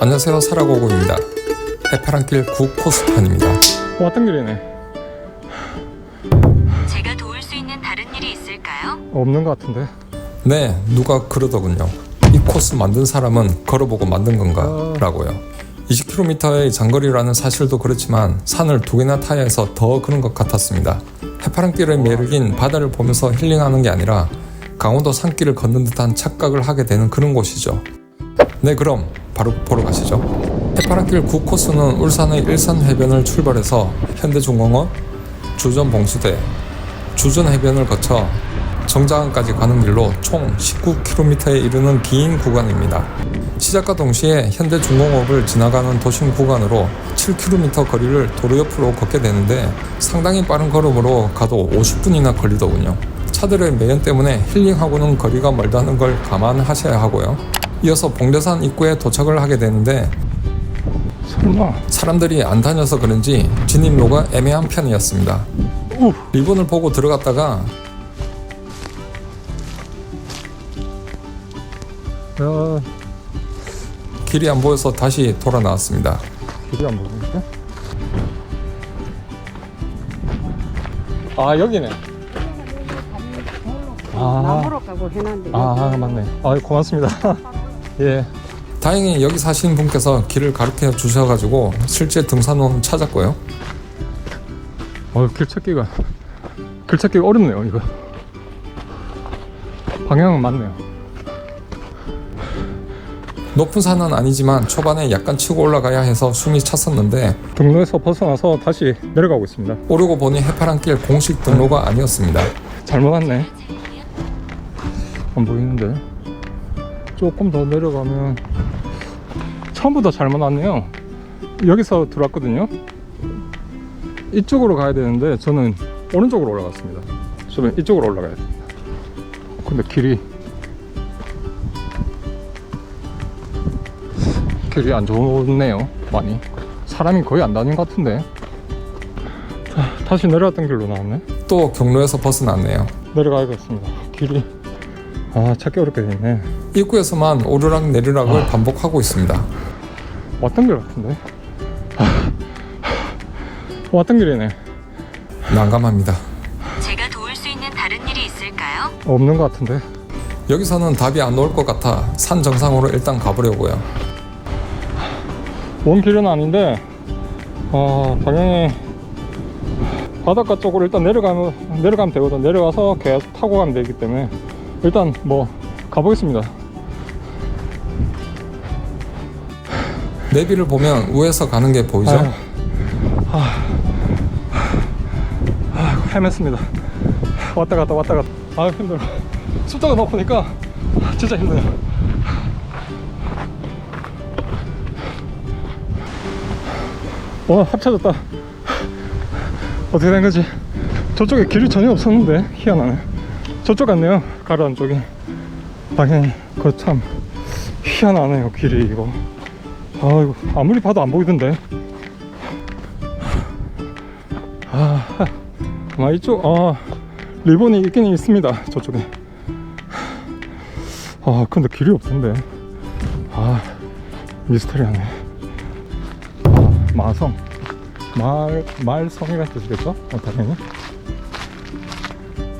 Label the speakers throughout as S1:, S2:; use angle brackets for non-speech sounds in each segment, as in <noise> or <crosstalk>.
S1: 안녕하세요 사라고고입니다. 해파랑길 9코스 편입니다.
S2: 왔던 길이네.
S3: 제가 도울 수 있는 다른 일이 있을까요?
S2: 없는 것 같은데.
S1: 네, 누가 그러더군요. 이 코스 만든 사람은 걸어보고 만든 건가? 라고요. 20km의 장거리라는 사실도 그렇지만 산을 두 개나 타야 해서 더 그런 것 같았습니다. 해파랑길의 매력인 바다를 보면서 힐링하는 게 아니라 강원도 산길을 걷는 듯한 착각을 하게 되는 그런 곳이죠. 네, 그럼 바로 보러 가시죠. 해파랑길 9코스는 울산의 일산 해변을 출발해서 현대중공업, 주전봉수대, 주전해변을 거쳐 정자항까지 가는 길로 총 19km에 이르는 긴 구간입니다. 시작과 동시에 현대중공업을 지나가는 도심 구간으로 7km 거리를 도로 옆으로 걷게 되는데 상당히 빠른 걸음으로 가도 50분이나 걸리더군요. 차들의 매연 때문에 힐링하고는 거리가 멀다는 걸 감안하셔야 하고요. 이어서 봉대산 입구에 도착을 하게 되는데
S2: 설마.
S1: 사람들이 안 다녀서 그런지 진입로가 애매한 편이었습니다.
S2: 우.
S1: 리본을 보고 들어갔다가
S2: 야,
S1: 길이 안 보여서 다시 돌아 나왔습니다.
S2: 길이 안 보이는데? 아 여기네. 아.
S4: 나무로 가고 해놨는데
S2: 아 맞네. 아 고맙습니다. <laughs> 예.
S1: 다행히 여기 사시는 분께서 길을 가르쳐 주셔가지고 실제 등산원 찾았고요.
S2: 어, 길 찾기가 길 찾기가 어렵네요 이거. 방향은 맞네요.
S1: 높은 산은 아니지만 초반에 약간 치고 올라가야 해서 숨이 찼었는데
S2: 등로에서 벗어나서 다시 내려가고 있습니다.
S1: 오르고 보니 해파랑길 공식 등로가 아니었습니다.
S2: 잘못 왔네. 안 보이는데. 조금 더 내려가면 처음부터 잘못 왔네요. 여기서 들어왔거든요. 이쪽으로 가야 되는데 저는 오른쪽으로 올라갔습니다. 저는 이쪽으로 올라가야 됩니다. 근데 길이 길이 안 좋네요. 많이 사람이 거의 안 다니는 것 같은데. 자, 다시 내려왔던 길로 나왔네.
S1: 또 경로에서 벗어났네요.
S2: 내려가야겠습니다. 길이 아 찾기 어렵게 되네.
S1: 입구에서만 오르락 내리락을
S2: 아.
S1: 반복하고 있습니다.
S2: 왔던 길 같은데. 아, 왔던 길이네.
S1: 난감합니다.
S3: 제가 도울 수 있는 다른 일이 있을까요?
S2: 없는 것 같은데.
S1: 여기서는 답이 안 나올 것 같아 산 정상으로 일단 가보려고요.
S2: 원 길은 아닌데 어, 방향이 바닷가 쪽으로 일단 내려가면 내려가면 되거든. 내려가서 계속 타고 가면 되기 때문에 일단 뭐 가보겠습니다.
S1: 내비를 보면 우에서 가는 게 보이죠?
S2: 아유, 아, 아, 헤맸습니다. 왔다 갔다 왔다 갔다. 아 힘들어. 숫자가 높으니까 진짜 힘들어요. 와 합쳐졌다. 어떻게 된 거지? 저쪽에 길이 전혀 없었는데 희한하네. 저쪽 같네요. 가라앉 쪽이 방향이 그참 희한하네요 길이 이거. 아이고 아무리 봐도 안 보이던데. 아, 아 이쪽 아 리본이 있긴 있습니다 저쪽에. 아 근데 길이 없던데. 아 미스터리하네. 아, 마성. 말 말성이란 뜻이겠죠? 어, 당연히.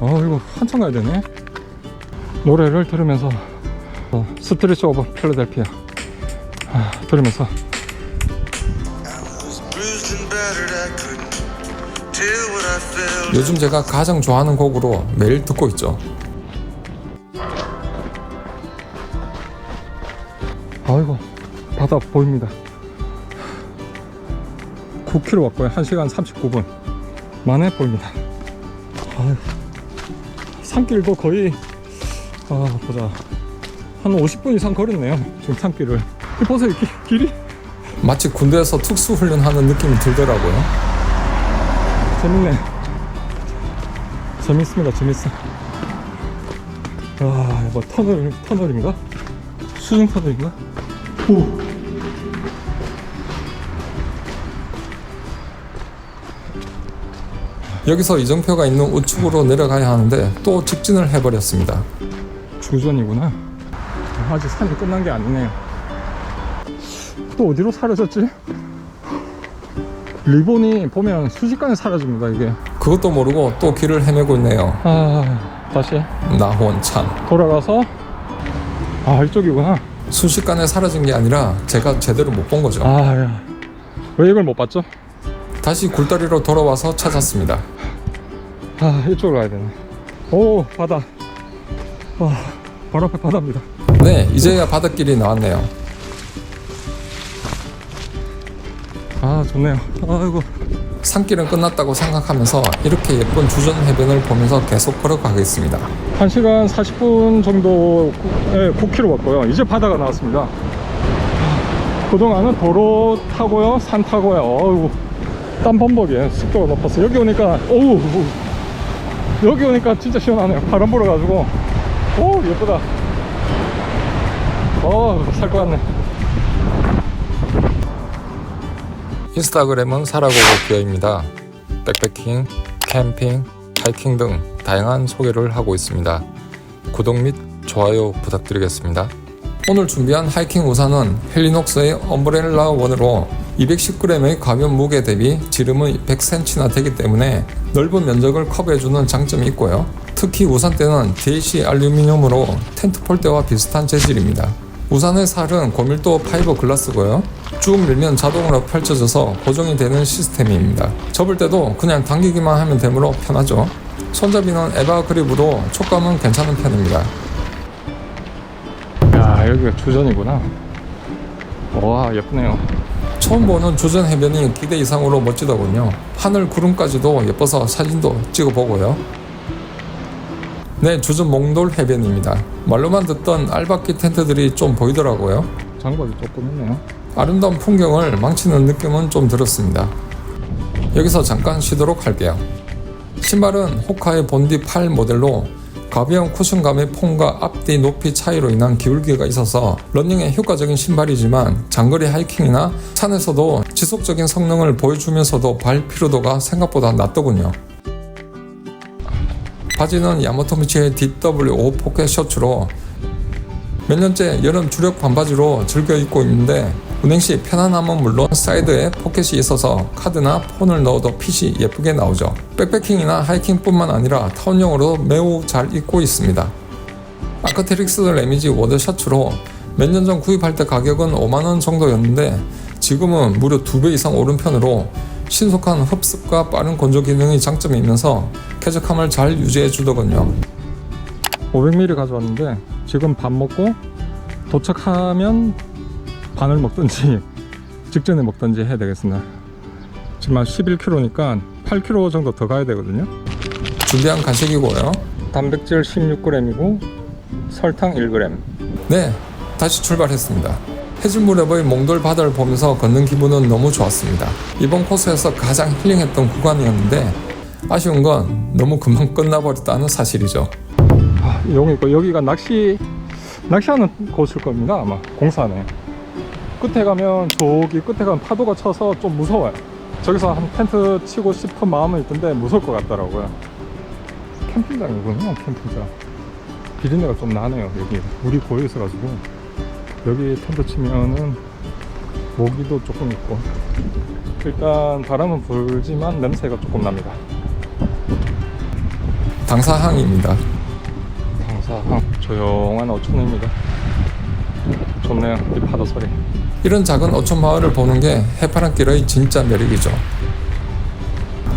S2: 아 이거 한참 가야 되네. 노래를 들으면서 어, 스트리트 오브 필라델피아 아,
S5: felt.
S1: 요즘 제가 가장 좋아하는 곡으로 매일 듣고 있죠.
S2: 아이고 바다 보입니다. 9km 왔고요. 1시간 39분. 만에 보입니다. 아이고 산길도 거의 아 보자. 한 50분 이상 걸었네요 지금 산길을 이 보세요. 이 기- 길이.
S1: 마치 군대에서 특수 훈련하는 느낌이 들더라고요.
S2: 재밌네. 재밌습니다. 재밌어. 아 이거 터널 터널인가? 수중 터널인가? 오.
S1: 여기서 이정표가 있는 우측으로 내려가야 하는데 또 직진을 해버렸습니다.
S2: 주전이구나. 아직 산이 끝난 게 아니네요 또 어디로 사라졌지? 리본이 보면 순식간에 사라집니다 이게
S1: 그것도 모르고 또 길을 헤매고 있네요.
S2: 아 다시
S1: 나 혼참.
S2: 돌아가서 아 이쪽이구나
S1: 순식간에 사라진 게 아니라 제가 제대로 못 본 거죠.
S2: 아왜 이걸 못 봤죠?
S1: 다시 굴다리로 돌아와서 찾았습니다.
S2: 아 이쪽으로 가야 되네 오 바다 와 바로 앞에 바다입니다
S1: 네, 이제야 바닷길이 나왔네요.
S2: 아 좋네요. 아이고.
S1: 산길은 끝났다고 생각하면서 이렇게 예쁜 주전 해변을 보면서 계속 걸어가겠습니다.
S2: 1시간 40분 정도에 9km 왔고요. 이제 바다가 나왔습니다. 그동안은 도로 타고요 산 타고요. 어이구. 땀 범벅이에요. 습도가 높아서. 여기 오니까 오우. 여기 오니까 진짜 시원하네요. 바람 불어가지고. 오 예쁘다. 어살 것 같네
S1: 인스타그램은 살아고고 기어입니다. 백패킹, 캠핑, 하이킹 등 다양한 소개를 하고 있습니다. 구독 및 좋아요 부탁드리겠습니다. 오늘 준비한 하이킹 우산은 헬리녹스의 엄브렐라 원으로 210g의 가벼운 무게 대비 지름은 100cm나 되기 때문에 넓은 면적을 커버해주는 장점이 있고요. 특히 우산대는 DHC 알루미늄으로 텐트 폴대와 비슷한 재질입니다. 우산의 살은 고밀도 파이버 글라스고요. 쭉 밀면 자동으로 펼쳐져서 고정이 되는 시스템입니다. 접을 때도 그냥 당기기만 하면 되므로 편하죠. 손잡이는 에바 그립으로 촉감은 괜찮은 편입니다.
S2: 야 여기가 주전이구나 와 예쁘네요
S1: 처음 보는 주전 해변이 기대 이상으로 멋지더군요. 하늘 구름까지도 예뻐서 사진도 찍어보고요. 네, 주전 몽돌 해변입니다. 말로만 듣던 알바끼 텐트들이 좀 보이더라고요.
S2: 장박이 조금 있네요
S1: 아름다운 풍경을 망치는 느낌은 좀 들었습니다. 여기서 잠깐 쉬도록 할게요. 신발은 호카의 본디 8 모델로 가벼운 쿠션감의 폼과 앞뒤 높이 차이로 인한 기울기가 있어서 러닝에 효과적인 신발이지만 장거리 하이킹이나 산에서도 지속적인 성능을 보여주면서도 발 피로도가 생각보다 낮더군요. 바지는 야마토미치의 DW5 포켓 셔츠로 몇 년째 여름 주력 반바지로 즐겨 입고 있는데 운행 시 편안함은 물론 사이드에 포켓이 있어서 카드나 폰을 넣어도 핏이 예쁘게 나오죠. 백패킹이나 하이킹뿐만 아니라 타운용으로 매우 잘 입고 있습니다. 아크테릭스 레미지 워드 셔츠로 몇 년 전 구입할 때 가격은 5만원 정도였는데 지금은 무려 2배 이상 오른 편으로 신속한 흡습과 빠른 건조 기능이 장점이면서 쾌적함을 잘 유지해 주더군요.
S2: 500ml 가져왔는데 지금 밥 먹고 도착하면 반을 먹든지 <laughs> 직전에 먹든지 해야 되겠습니다 지금 한 11km니까 8km 정도 더 가야 되거든요
S1: 준비한 간식이고요.
S2: 단백질 16g이고 설탕 1g
S1: 네, 다시 출발했습니다. 해질 무렵의 몽돌 바다를 보면서 걷는 기분은 너무 좋았습니다. 이번 코스에서 가장 힐링했던 구간이었는데 아쉬운 건 너무 금방 끝나버렸다는 사실이죠.
S2: 아, 여기 여기가 낚시 낚시하는 곳일 겁니다 아마 공사네 끝에 가면 저기 끝에 가면 파도가 쳐서 좀 무서워요. 저기서 한 텐트 치고 싶은 마음은 있던데 무서울 것 같더라고요. 캠핑장이군요 캠핑장. 비린내가 좀 나네요 여기. 물이 고여 있어 가지고. 여기 텐트 치면은 모기도 조금 있고. 일단 바람은 불지만 냄새가 조금 납니다.
S1: 당사항입니다.
S2: 방사항 조용한 어촌입니다. 좋네요 이 파도 소리
S1: 이런 작은 어촌 마을을 보는 게 해파랑길의 진짜 매력이죠.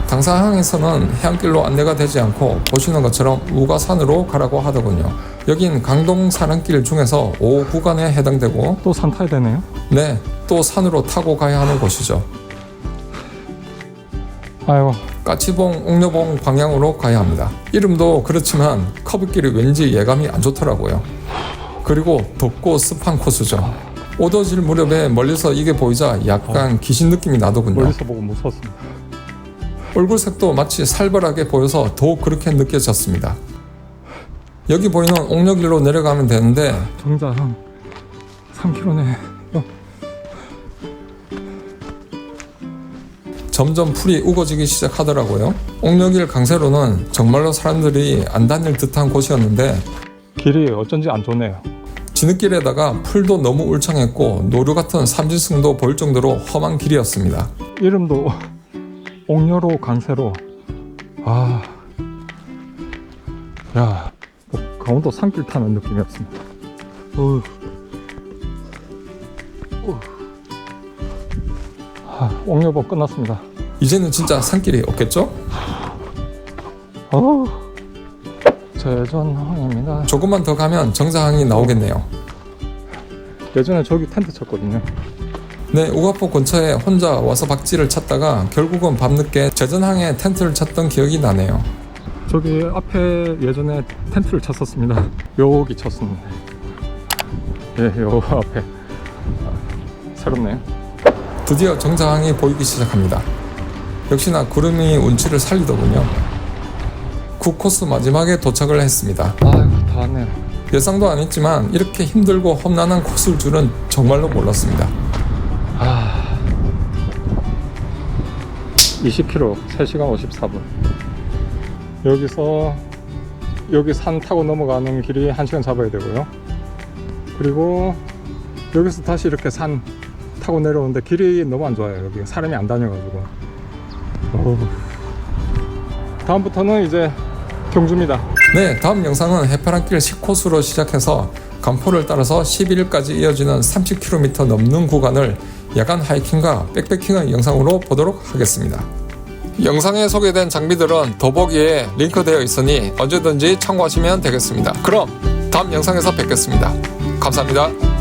S1: 당사항에서는 해안길로 안내가 되지 않고 보시는 것처럼 우가산으로 가라고 하더군요. 여긴 강동 산행길 중에서 5 구간에 해당되고
S2: 또 산 타야 되네요
S1: 네, 또 산으로 타고 가야 하는 곳이죠.
S2: 아이고
S1: 까치봉, 옥녀봉 방향으로 가야 합니다. 이름도 그렇지만 커브길이 왠지 예감이 안 좋더라고요. 그리고 덥고 습한 코스죠. 오더질 무렵에 멀리서 이게 보이자 약간 귀신 느낌이 나더군요.
S2: 멀리서 보고 무서웠습니다
S1: 얼굴색도 마치 살벌하게 보여서 더욱 그렇게 느껴졌습니다. 여기 보이는 옥녀길로 내려가면 되는데
S2: 정작 3km네 어,
S1: 점점 풀이 우거지기 시작하더라고요. 옥녀길 강세로는 정말로 사람들이 안 다닐 듯한 곳이었는데
S2: 길이 어쩐지 안 좋네요
S1: 진흙길에다가 풀도 너무 울창했고 노루 같은 삼지승도 보일 정도로 험한 길이었습니다.
S2: 이름도 옥녀로 강세로 아, 야, 뭐 강원도 산길 타는 느낌이었습니다. 어휴. 어휴. 아, 옥녀봉 끝났습니다.
S1: 이제는 진짜 산길이 없겠죠?
S2: 제전항입니다.
S1: 조금만 더 가면 정상항이 나오겠네요.
S2: 예전에 저기 텐트 쳤거든요.
S1: 네, 우가포 근처에 혼자 와서 박지를 찾다가 결국은 밤늦게 제전항에 텐트를 쳤던 기억이 나네요.
S2: 저기 앞에 예전에 텐트를 쳤었습니다. 여기 쳤습니다. 예, 요 앞에. 아, 새롭네요.
S1: 드디어 정상항이 보이기 시작합니다. 역시나 구름이 운치를 살리더군요. 9코스 마지막에 도착을 했습니다.
S2: 아이고, 다 왔네요.
S1: 예상도 안 했지만 이렇게 힘들고 험난한 코스일 줄은 정말로 몰랐습니다.
S2: 20km, 3시간 54분. 여기서 여기 산 타고 넘어가는 길이 1시간 잡아야 되고요. 그리고 여기서 다시 이렇게 산 타고 내려오는데 길이 너무 안 좋아요. 여기 사람이 안 다녀가지고. 어우. 다음부터는 이제 경주입니다.
S1: 네, 다음 영상은 해파랑길 10코스로 시작해서 간포를 따라서 11일까지 이어지는 30km 넘는 구간을 야간 하이킹과 백패킹의 영상으로 보도록 하겠습니다. 영상에 소개된 장비들은 더보기에 링크되어 있으니 언제든지 참고하시면 되겠습니다. 그럼 다음 영상에서 뵙겠습니다. 감사합니다.